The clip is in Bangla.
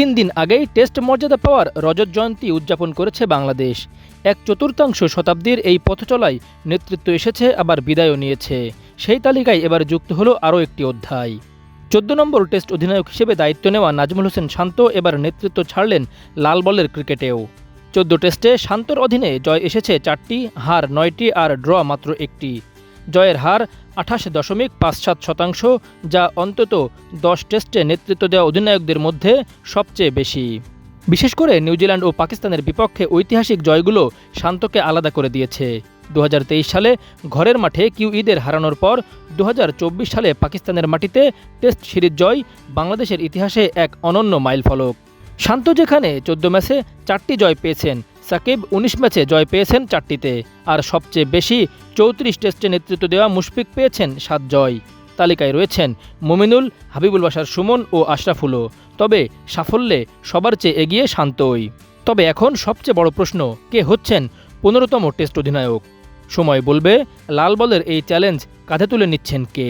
তিন দিন আগেই টেস্ট মর্যাদা পাওয়ার রজত জয়ন্তী উদযাপন করেছে বাংলাদেশ। এক চতুর্থাংশ শতাব্দীর এই পথচলায় নেতৃত্ব এসেছে, আবার বিদায়ও নিয়েছে। সেই তালিকায় এবার যুক্ত হলো আরও একটি অধ্যায়। চোদ্দ নম্বর টেস্ট অধিনায়ক হিসেবে দায়িত্ব নেওয়া নাজমুল হোসেন শান্ত এবার নেতৃত্ব ছাড়লেন লাল বলের ক্রিকেটেও। চোদ্দ টেস্টে শান্তর অধীনে জয় এসেছে চারটি, হার নয়টি আর ড্র মাত্র একটি। জয়ের হার আঠাশ দশমিক পাঁচ সাত শতাংশ, যা অন্তত দশ টেস্টে নেতৃত্ব দেওয়া অধিনায়কদের মধ্যে সবচেয়ে বেশি। বিশেষ করে নিউজিল্যান্ড ও পাকিস্তানের বিপক্ষে ঐতিহাসিক জয়গুলো শান্তকে আলাদা করে দিয়েছে। দু হাজার তেইশ সালে ঘরের মাঠে কিউ ঈদের হারানোর পর দু হাজার চব্বিশ সালে পাকিস্তানের মাটিতে টেস্ট সিরিজ জয়, বাংলাদেশের ইতিহাসে এক অনন্য মাইলফলক। শান্ত যেখানে চোদ্দ ম্যাচে চারটি জয় পেয়েছেন সাকিব উনিশ ম্যাচে জয় পেয়েছেন চারটিতে, আর সবচেয়ে বেশি চৌত্রিশ টেস্টে নেতৃত্ব দেওয়া মুশফিক পেয়েছেন সাত জয়। তালিকায় রয়েছেন মুমিনুল, হাবিবুল বাসার সুমন ও আশরাফুলও। তবে সাফল্যে সবার চেয়ে এগিয়ে শান্তই। তবে এখন সবচেয়ে বড় প্রশ্ন, কে হচ্ছেন পনেরোতম টেস্ট অধিনায়ক? সময় বলবে, লাল বলের এই চ্যালেঞ্জ কাঁধে তুলে নিচ্ছেন কে?